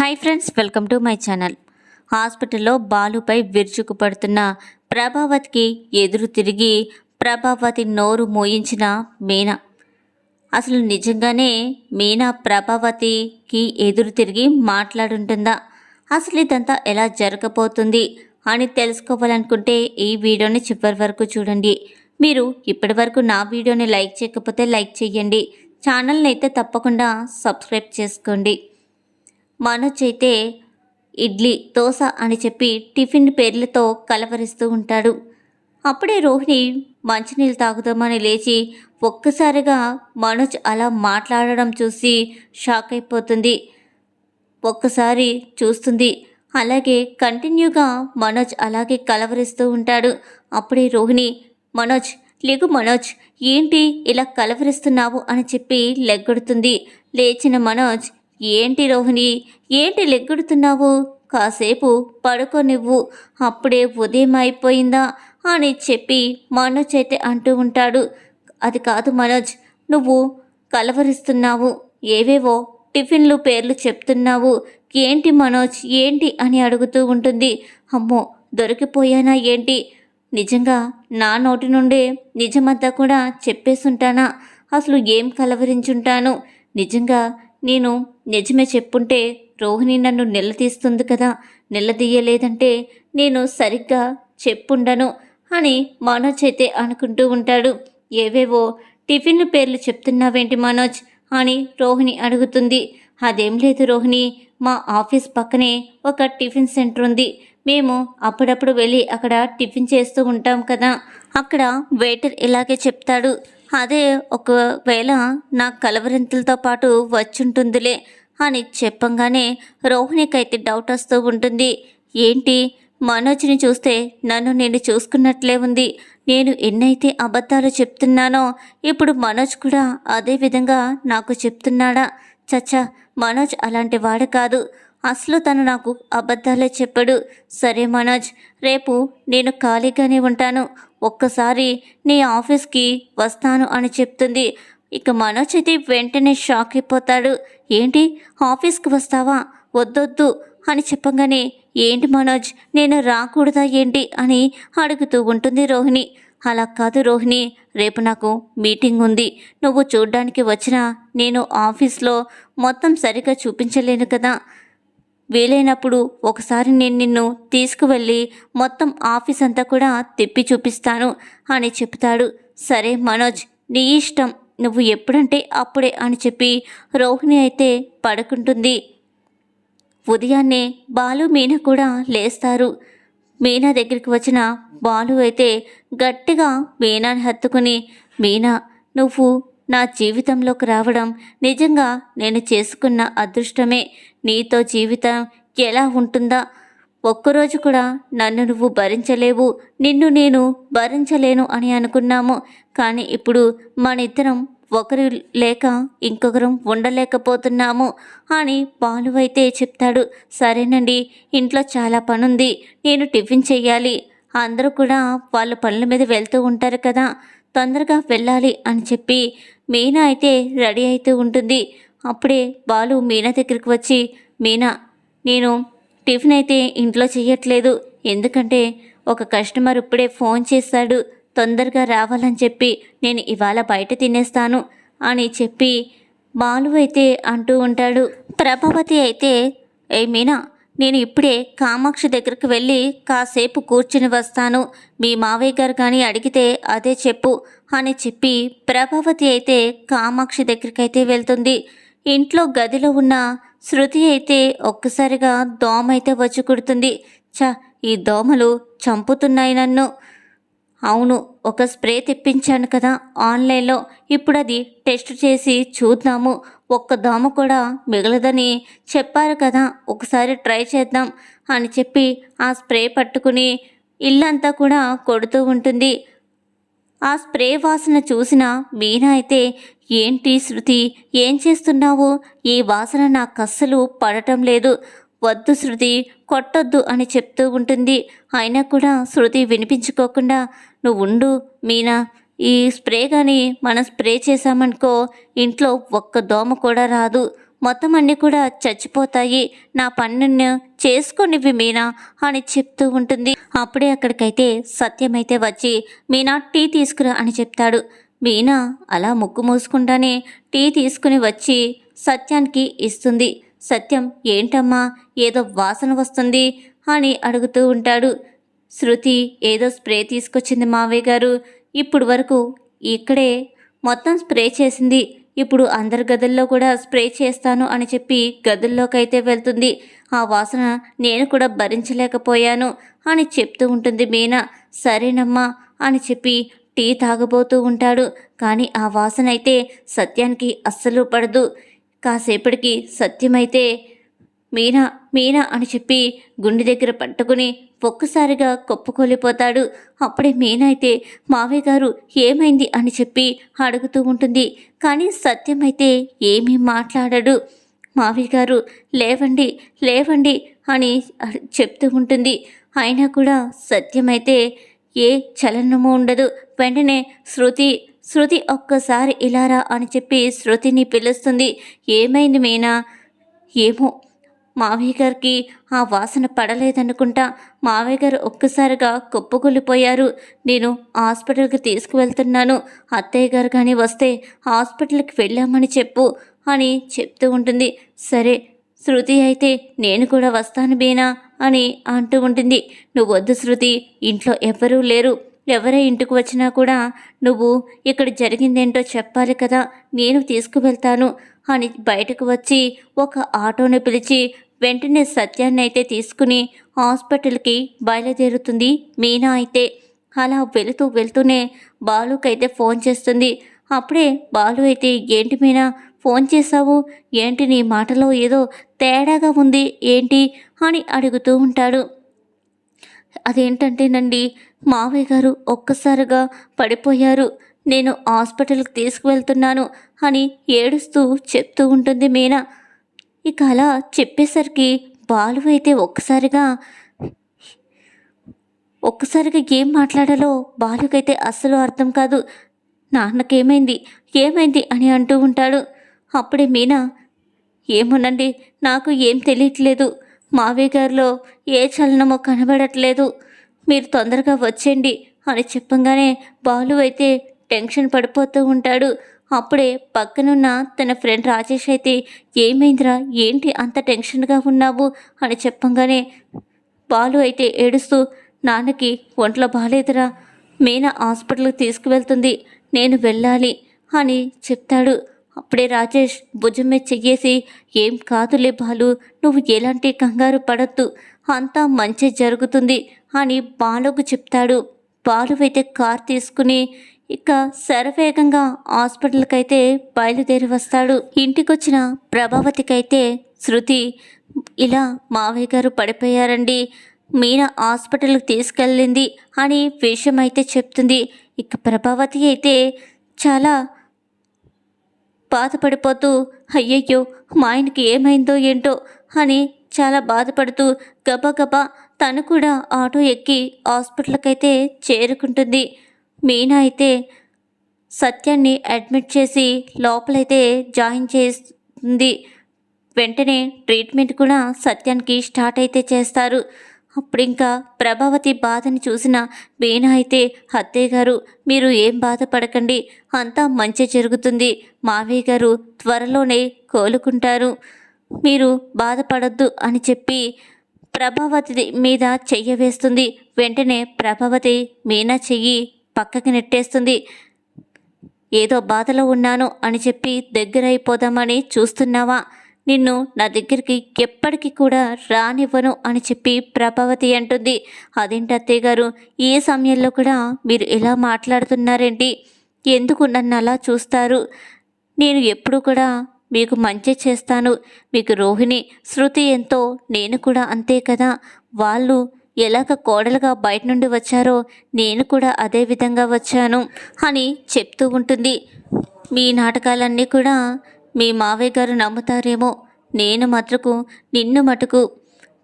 Hi friends welcome to my channel. హాస్పిటల్లో బాలుపై విరుచుకుపడుతున్న ప్రభావతికి ఎదురు తిరిగి ప్రభావతి నోరు మోయించిన మీనా. అసలు నిజంగానే మీనా ప్రభావతికి ఎదురు తిరిగి మాట్లాడుంటుందా? అసలు ఇదంతా ఎలా జరగబోతుంది అని తెలుసుకోవాలనుకుంటే ఈ వీడియోని చివరి వరకు చూడండి. మీరు ఇప్పటి వరకు నా వీడియోని లైక్ చేయకపోతే లైక్ చేయండి. ఛానల్ని అయితే తప్పకుండా సబ్స్క్రైబ్ చేసుకోండి. మనోజ్ అయితే ఇడ్లీ దోశ అని చెప్పి టిఫిన్ పేర్లతో కలవరిస్తూ ఉంటాడు. అప్పుడే రోహిణి మంచినీళ్ళు తాగుదామని లేచి ఒక్కసారిగా మనోజ్ అలా మాట్లాడడం చూసి షాక్ అయిపోతుంది. ఒక్కసారి చూస్తుంది. అలాగే కంటిన్యూగా మనోజ్ అలాగే కలవరిస్తూ ఉంటాడు. అప్పుడే రోహిణి మనోజ్ లేగు మనోజ్ ఏంటి ఇలా కలవరిస్తున్నావు? అని చెప్పి లెగ్గొడుతుంది. లేచిన మనోజ్ ఏంటి రోహిణి? ఏంటి లెగ్గుడుతున్నావు? కాసేపు పడుకోనివ్వు. అప్పుడే ఉదయం అయిపోయిందా అని చెప్పి మనోజ్ అయితే అంటూ ఉంటాడు. అది కాదు మనోజ్ నువ్వు కలవరిస్తున్నావు. ఏవేవో టిఫిన్లు పేర్లు చెప్తున్నావు. ఏంటి మనోజ్ ఏంటి అని అడుగుతూ ఉంటుంది. అమ్మో దొరికిపోయానా ఏంటి? నిజంగా నా నోటి నుండే నిజమంతా కూడా చెప్పేసుంటానా? అసలు ఏం కలవరించుంటాను? నిజంగా నేను నిజమే చెప్పుంటే రోహిణి నన్ను నిలదీస్తుంది కదా నిలదీయలేదంటే నేను సరిగ్గా చెప్పుండను అని మనోజ్ అయితే అనుకుంటూ ఉంటాడు. ఏవేవో టిఫిన్ల పేర్లు చెప్తున్నావేంటి మనోజ్ అని రోహిణి అడుగుతుంది. అదేం లేదు రోహిణి మా ఆఫీస్ పక్కనే ఒక టిఫిన్ సెంటర్ ఉంది. మేము అప్పుడప్పుడు వెళ్ళి అక్కడ టిఫిన్ చేస్తూ ఉంటాం కదా అక్కడ వెయిటర్ ఇలాగే చెప్తాడు. అదే ఒకవేళ నా కలవరింతలతో పాటు వచ్చుంటుందిలే అని చెప్పంగానే రోహిణికైతే డౌట్ వస్తూ ఉంటుంది. ఏంటి? మనోజ్ని చూస్తే నన్ను నేను చూసుకున్నట్లే ఉంది. నేను ఎన్నైతే అబద్ధాలు చెప్తున్నానో ఇప్పుడు మనోజ్ కూడా అదే విధంగా నాకు చెప్తున్నాడా? చచ్చా మనోజ్ అలాంటి వాడు కాదు. అసలు తను నాకు అబద్ధాలే చెప్పాడు. సరే మనోజ్ రేపు నేను ఖాళీగానే ఉంటాను. ఒక్కసారి నీ ఆఫీస్కి వస్తాను అని చెప్తుంది. ఇక మనోజ్ అయితే వెంటనే షాక్ అయిపోతాడు. ఏంటి ఆఫీస్కి వస్తావా? వద్దొద్దు అని చెప్పగానే ఏంటి మనోజ్ నేను రాకూడదా ఏంటి అని అడుగుతూ ఉంటుంది రోహిణి. అలా కాదు రోహిణి రేపు నాకు మీటింగ్ ఉంది. నువ్వు చూడ్డానికి వచ్చినా నేను ఆఫీస్లో మొత్తం సరిగా చూపించలేను కదా. వీలైనప్పుడు ఒకసారి నేను నిన్ను తీసుకువెళ్ళి మొత్తం ఆఫీస్ అంతా కూడా తిప్పి చూపిస్తాను అని చెప్తాడు. సరే మనోజ్ నీ ఇష్టం. నువ్వు ఎప్పుడంటే అప్పుడే అని చెప్పి రోహిణి అయితే పడుకుంటుంది. ఉదయాన్నే బాలు మీనా కూడా లేస్తారు. మీనా దగ్గరికి వచ్చిన బాలు అయితే గట్టిగా మీనాని హత్తుకుని మీనా నువ్వు నా జీవితంలోకి రావడం నిజంగా నేను చేసుకున్న అదృష్టమే. నీతో జీవితం ఎలా ఉంటుందా? ఒక్కరోజు కూడా నన్ను నువ్వు భరించలేవు. నిన్ను నేను భరించలేను అని అనుకున్నాము. కానీ ఇప్పుడు మన ఇద్దరం ఒకరు లేక ఇంకొకరం ఉండలేకపోతున్నాము అని బాలు అయితే చెప్తాడు. సరేనండి ఇంట్లో చాలా పనుంది. నేను టిఫిన్ చెయ్యాలి. అందరూ కూడా వాళ్ళ పనుల మీద వెళ్తూ ఉంటారు కదా. తొందరగా వెళ్ళాలి అని చెప్పి మీనా అయితే రెడీ అవుతూ ఉంటుంది. అప్పుడే బాలు మీనా దగ్గరికి వచ్చి మీనా నేను టిఫిన్ అయితే ఇంట్లో చేయట్లేదు ఎందుకంటే ఒక కస్టమర్ ఇప్పుడే ఫోన్ చేశాడు. తొందరగా రావాలని చెప్పి నేను ఇవాళ బయట తినేస్తాను అని చెప్పి బాలు అయితే అంటూ ఉంటాడు. ప్రభావతి అయితే ఏ మీనా నేను ఇప్పుడే కామాక్షి దగ్గరికి వెళ్ళి కాసేపు కూర్చుని వస్తాను. మీ మావయ్య గారు కానీ అడిగితే అదే చెప్పు అని చెప్పి ప్రభావతి అయితే కామాక్షి దగ్గరికి అయితే వెళ్తుంది. ఇంట్లో గదిలో ఉన్న శృతి అయితే ఒక్కసారిగా దోమ అయితే వచ్చి కుడుతుంది. చ ఈ దోమలు చంపుతున్నాయి నన్ను. అవును ఒక స్ప్రే తెప్పించాను కదా ఆన్లైన్లో. ఇప్పుడు అది టెస్ట్ చేసి చూద్దాము. ఒక్క దోమ కూడా మిగలదని చెప్పారు కదా ఒకసారి ట్రై చేద్దాం అని చెప్పి ఆ స్ప్రే పట్టుకుని ఇల్లంతా కూడా కొడుతూ ఉంటుంది. ఆ స్ప్రే వాసన చూసిన మీనా అయితే ఏంటి శృతి ఏం చేస్తున్నావు? ఈ వాసన నాకు అస్సలు పడటం లేదు. వద్దు శృతి కొట్టొద్దు అని చెప్తూ ఉంటుంది. అయినా కూడా శృతి వినిపించుకోకుండా నువ్వు ఉండు మీనా. ఈ స్ప్రే కానీ మనం స్ప్రే చేసామనుకో ఇంట్లో ఒక్క దోమ కూడా రాదు. మొత్తం అన్నీ కూడా చచ్చిపోతాయి. నా పన్నును చేసుకొనివి మీనా అని చెప్తూ ఉంటుంది. అప్పుడే అక్కడికైతే సత్యమైతే వచ్చి మీనా టీ తీసుకురా అని చెప్తాడు. మీనా అలా ముక్కు మూసుకుంటానే టీ తీసుకుని వచ్చి సత్యానికి ఇస్తుంది. సత్యం ఏంటమ్మా? ఏదో వాసన వస్తుంది అని అడుగుతూ ఉంటాడు. శృతి ఏదో స్ప్రే తీసుకొచ్చింది మావయ్య గారు. ఇప్పుడు వరకు ఇక్కడే మొత్తం స్ప్రే చేసింది. ఇప్పుడు అందరి గదుల్లో కూడా స్ప్రే చేస్తాను అని చెప్పి గదుల్లోకైతే వెళ్తుంది. ఆ వాసన నేను కూడా భరించలేకపోయాను అని చెప్తూ ఉంటుంది మీనా. సరేనమ్మా అని చెప్పి టీ తాగబోతూ ఉంటాడు. కానీ ఆ వాసన అయితే సత్యానికి అస్సలు పడదు. కాసేపటికి సత్యమైతే మీనా మీనా అని చెప్పి గుండె దగ్గర పట్టుకుని ఒక్కసారిగా కొప్పుకొలిపోతాడు అప్పుడే మీనా అయితే మావయ్య గారు ఏమైంది అని చెప్పి అడుగుతూ ఉంటుంది. కానీ సత్యం అయితే ఏమీ మాట్లాడడు. మావయ్య గారు లేవండి లేవండి అని చెప్తూ ఉంటుంది. అయినా కూడా సత్యమైతే ఏ చలనము ఉండదు. వెంటనే శృతి శృతి ఒక్కసారి ఇలారా అని చెప్పి శృతిని పిలుస్తుంది. ఏమైంది మీనా? ఏమో మావయ్య గారికి ఆ వాసన పడలేదనుకుంటా మావయ్య గారు ఒక్కసారిగా కుప్పకూలిపోయారు. నేను హాస్పిటల్కి తీసుకువెళ్తున్నాను. అత్తయ్య గారు కానీ వస్తే హాస్పిటల్కి వెళ్ళామని చెప్పు అని చెప్తూ ఉంటుంది. సరే శృతి అయితే నేను కూడా వస్తాను బీనా అని అంటూ ఉంటుంది. నువ్వు వద్దు శృతి ఇంట్లో ఎవరూ లేరు. ఎవరే ఇంటికి వచ్చినా కూడా నువ్వు ఇక్కడ జరిగిందేంటో చెప్పాలి కదా. నేను తీసుకువెళ్తాను. అని బయటకు వచ్చి ఒక ఆటోని పిలిచి వెంటనే సత్యాన్ని అయితే తీసుకుని హాస్పిటల్కి బయలుదేరుతుంది మీనా అయితే. అలా వెళుతూ వెళ్తూనే బాలుకైతే ఫోన్ చేస్తుంది. అప్పుడే బాలు అయితే ఏంటి మీనా ఫోన్ చేశావు? ఏంటి నీ మాటలో ఏదో తేడాగా ఉంది ఏంటి? అని అడుగుతూ ఉంటాడు. అదేంటంటేనండి మావయ్య గారు ఒక్కసారిగా పడిపోయారు. నేను హాస్పిటల్కి తీసుకువెళ్తున్నాను అని ఏడుస్తూ చెప్తూ ఉంటుంది మీనా. ఇక అలా చెప్పేసరికి బాలు అయితే ఒక్కసారిగా ఒక్కసారిగా ఏం మాట్లాడాలో బాలుకైతే అస్సలు అర్థం కాదు. నాన్నకేమైంది? ఏమైంది అని అంటూ ఉంటాడు. అప్పుడే మీనా ఏమోనండి నాకు ఏం తెలియట్లేదు. మావయ్య గారిలో ఏ చలనమో కనబడట్లేదు. మీరు తొందరగా వచ్చేయండి అని చెప్పంగానే బాలు అయితే టెన్షన్ పడిపోతూ ఉంటాడు. అప్పుడే పక్కనున్న తన ఫ్రెండ్ రాజేష్ అయితే ఏమైందిరా? ఏంటి అంత టెన్షన్గా ఉన్నావు? అని చెప్పంగానే బాలు అయితే ఏడుస్తూ నాన్నకి ఒంట్లో బాగాలేదురా మీనా హాస్పిటల్కి తీసుకువెళ్తుంది. నేను వెళ్ళాలి అని చెప్తాడు. అప్పుడే రాజేష్ భుజం మీద చెయ్యేసి ఏం కాదులే బాలు నువ్వు ఎలాంటి కంగారు పడద్దు. అంతా మంచి జరుగుతుంది అని బాలుకు చెప్తాడు. బాలు అయితే కార్ తీసుకుని ఇక శరవేగంగా హాస్పిటల్కైతే బయలుదేరి వస్తాడు. ఇంటికొచ్చిన ప్రభావతికైతే శృతి ఇలా మావయ్య గారు పడిపోయారండి. మీనా హాస్పిటల్కి తీసుకెళ్ళింది అని విషయం అయితే చెప్తుంది. ఇక ప్రభావతి అయితే చాలా బాధపడిపోతూ అయ్యయ్యో మా ఆయనకి ఏమైందో ఏంటో అని చాలా బాధపడుతూ గబగబా తను కూడా ఆటో ఎక్కి హాస్పిటల్కి అయితే చేరుకుంటుంది. మీనా అయితే సత్యాన్ని అడ్మిట్ చేసి లోపలైతే జాయిన్ చేస్తుంది. వెంటనే ట్రీట్మెంట్ కూడా సత్యానికి స్టార్ట్ అయితే చేస్తారు. అప్పుడు ఇంకా ప్రభావతి బాధని చూసిన మీనా అయితే అత్తయ్య గారు మీరు ఏం బాధపడకండి. అంతా మంచి జరుగుతుంది. మావయ్య గారు త్వరలోనే కోలుకుంటారు. మీరు బాధపడద్దు అని చెప్పి ప్రభావతి మీద చెయ్య వేస్తుంది. వెంటనే ప్రభావతి మీనా చెయ్యి పక్కకి నెట్టేస్తుంది. ఏదో బాధలో ఉన్నాను అని చెప్పి దగ్గరైపోదామని చూస్తున్నావా? నిన్ను నా దగ్గరికి ఎప్పటికీ కూడా రానివ్వను అని చెప్పి ప్రభావతి అంటుంది. అదేంటి అత్తయ్య గారు? ఈ సమయంలో కూడా మీరు ఇలా మాట్లాడుతున్నారేంటి? ఎందుకు నన్ను అలా చూస్తారు? నేను ఎప్పుడు కూడా మీకు మంచి చేస్తాను. మీకు రోహిణి శృతి ఎంతో నేను కూడా అంతే కదా? వాళ్ళు ఎలాగ కోడలుగా బయట నుండి వచ్చారో నేను కూడా అదే విధంగా వచ్చాను అని చెప్తూ ఉంటుంది. మీ నాటకాలన్నీ కూడా మీ మావయ్య గారు నమ్ముతారేమో. నేను మటుకు నిన్ను మటుకు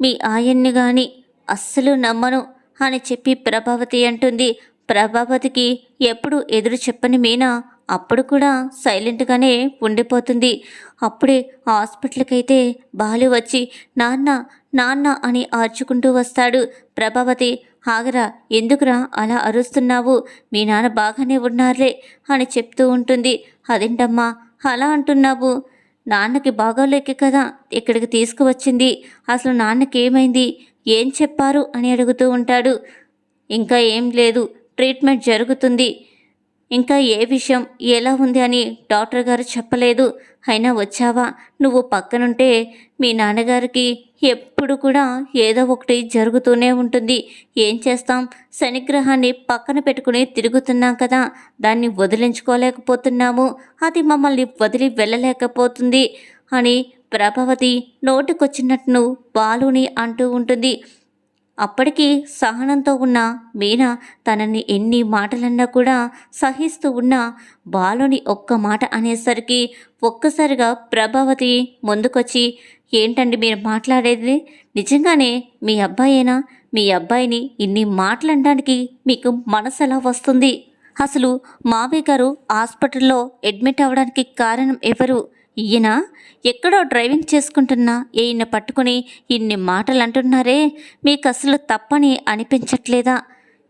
మీ ఆయన్ని గాని అస్సలు నమ్మను అని చెప్పి ప్రభావతి అంటుంది. ప్రభావతికి ఎప్పుడు ఎదురు చెప్పని మీనా అప్పుడు కూడా సైలెంట్గానే ఉండిపోతుంది. అప్పుడే హాస్పిటల్కి అయితే బాలు వచ్చి నాన్న నాన్న అని ఆర్చుకుంటూ వస్తాడు. ప్రభావతి ఆగరా ఎందుకురా అలా అరుస్తున్నావు? మీ నాన్న బాగానే ఉన్నారులే అని చెప్తూ ఉంటుంది. అదేంటమ్మా అలా అంటున్నావు? నాన్నకి బాగోలేక కదా ఇక్కడికి తీసుకువచ్చింది. అసలు నాన్నకి ఏమైంది ఏం చెప్పారు? అని అడుగుతూ ఉంటాడు. ఇంకా ఏం లేదు ట్రీట్మెంట్ జరుగుతుంది. ఇంకా ఏ విషయం ఎలా ఉంది అని డాక్టర్ గారు చెప్పలేదు. అయినా వచ్చావా? నువ్వు పక్కనుంటే మీ నాన్నగారికి ఎప్పుడు కూడా ఏదో ఒకటి జరుగుతూనే ఉంటుంది. ఏం చేస్తాం? శనిగ్రహాన్ని పక్కన పెట్టుకుని తిరుగుతున్నాం కదా. దాన్ని వదిలించుకోలేకపోతున్నాము. అది మమ్మల్ని వదిలి వెళ్ళలేకపోతుంది అని ప్రభావతి నోటికొచ్చినట్టు బాలుని అంటూ ఉంటుంది. అప్పటికీ సహనంతో ఉన్న మీనా తనని ఎన్ని మాటలన్నా కూడా సహిస్తూ ఉన్న బాలుని ఒక్క మాట అనేసరికి ఒక్కసారిగా ప్రభావతి ముందుకొచ్చి ఏంటండి మీరు మాట్లాడేది? నిజంగానే మీ అబ్బాయేనా? మీ అబ్బాయిని ఇన్ని మాట్లాడడానికి మీకు మనసు ఎలా వస్తుంది? అసలు మావయ్య గారు హాస్పిటల్లో అడ్మిట్ అవ్వడానికి కారణం ఎవరు? ఈయన ఎక్కడో డ్రైవింగ్ చేసుకుంటున్నా ఈయన పట్టుకుని ఇన్ని మాటలు అంటున్నారే మీకు అసలు తప్పని అనిపించట్లేదా?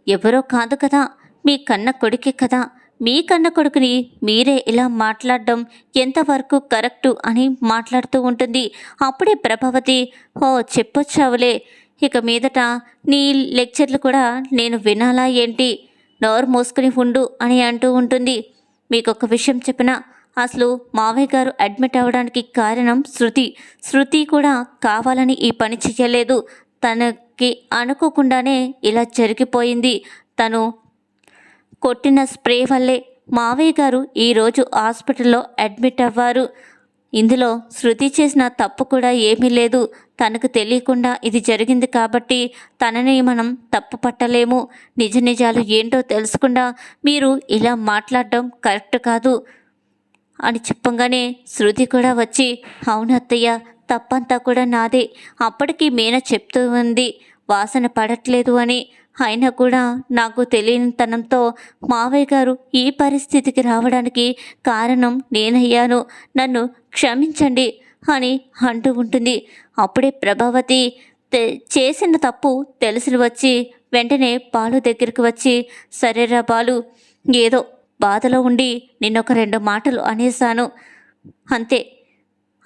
ఎవరో కాదు కదా మీ కన్న కొడుకే కదా. మీ కన్న కొడుకుని మీరే ఇలా మాట్లాడడం ఎంతవరకు కరెక్టు అని మాట్లాడుతూ ఉంటుంది. అప్పుడే ప్రభావతి ఓ చెప్పొచ్చావులే. ఇక మీదట నీ లెక్చర్లు కూడా నేను వినాలా ఏంటి? నోరు మూసుకుని ఉండు అని అంటూ ఉంటుంది. మీకు ఒక విషయం చెప్పిన? అసలు మావయ్య గారు అడ్మిట్ అవ్వడానికి కారణం శృతి. శృతి కూడా కావాలని ఈ పని చేయలేదు తనకి అనుకోకుండానే ఇలా జరిగిపోయింది. తను కొట్టిన స్ప్రే వల్లే మావయ్య గారు ఈరోజు హాస్పిటల్లో అడ్మిట్ అవ్వారు. ఇందులో శృతి చేసిన తప్పు కూడా ఏమీ లేదు. తనకు తెలియకుండా ఇది జరిగింది కాబట్టి తనని మనం తప్పు పట్టలేము. నిజ నిజాలు ఏంటో తెలుసుకుండా మీరు ఇలా మాట్లాడడం కరెక్ట్ కాదు. అని చెప్పంగానే శృతి కూడా వచ్చి అవునత్తయ్య తప్పంతా కూడా నాదే. అప్పటికి మీన చెప్తూ ఉంది వాసన పడట్లేదు అని. అయినా కూడా నాకు తెలియనితనంతో మావయ్య గారు ఈ పరిస్థితికి రావడానికి కారణం నేనయ్యాను. నన్ను క్షమించండి అని అంటూ ఉంటుంది. అప్పుడే ప్రభావతి చేసిన తప్పు తెలిసి వచ్చి వెంటనే బాలు దగ్గరికి వచ్చి సరేరా బాలు ఏదో బాధలో ఉండి నిన్నొక రెండు మాటలు అనేశాను. అంతే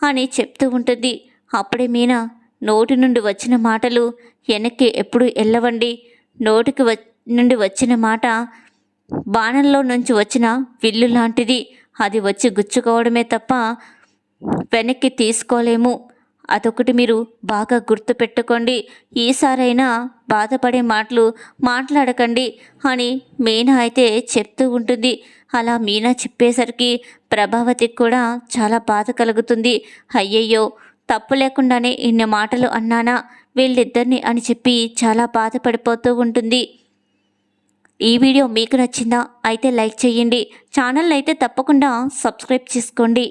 అని చెప్తూ ఉంటుంది. అప్పుడే మీనా నోటి నుండి వచ్చిన మాటలు వెనక్కి ఎప్పుడు వెళ్ళవండి నోటికి వ నుండి వచ్చిన మాట బాణంలో నుంచి వచ్చిన విల్లు లాంటిది. అది వచ్చి గుచ్చుకోవడమే తప్ప వెనక్కి తీసుకోలేము. అదొకటి మీరు బాగా గుర్తుపెట్టుకోండి. ఈసారైనా బాధపడే మాటలు మాట్లాడకండి అని మీనా అయితే చెప్తూ ఉంటుంది. అలా మీనా చెప్పేసరికి ప్రభావతికి కూడా చాలా బాధ కలుగుతుంది. అయ్యయ్యో తప్పు లేకుండానే ఇన్ని మాటలు అన్నానా? వీళ్ళిద్దరిని అని చెప్పి చాలా బాధపడిపోతూ ఉంటుంది. ఈ వీడియో మీకు నచ్చిందా? అయితే లైక్ చేయండి. ఛానల్ అయితే తప్పకుండా సబ్స్క్రైబ్ చేసుకోండి.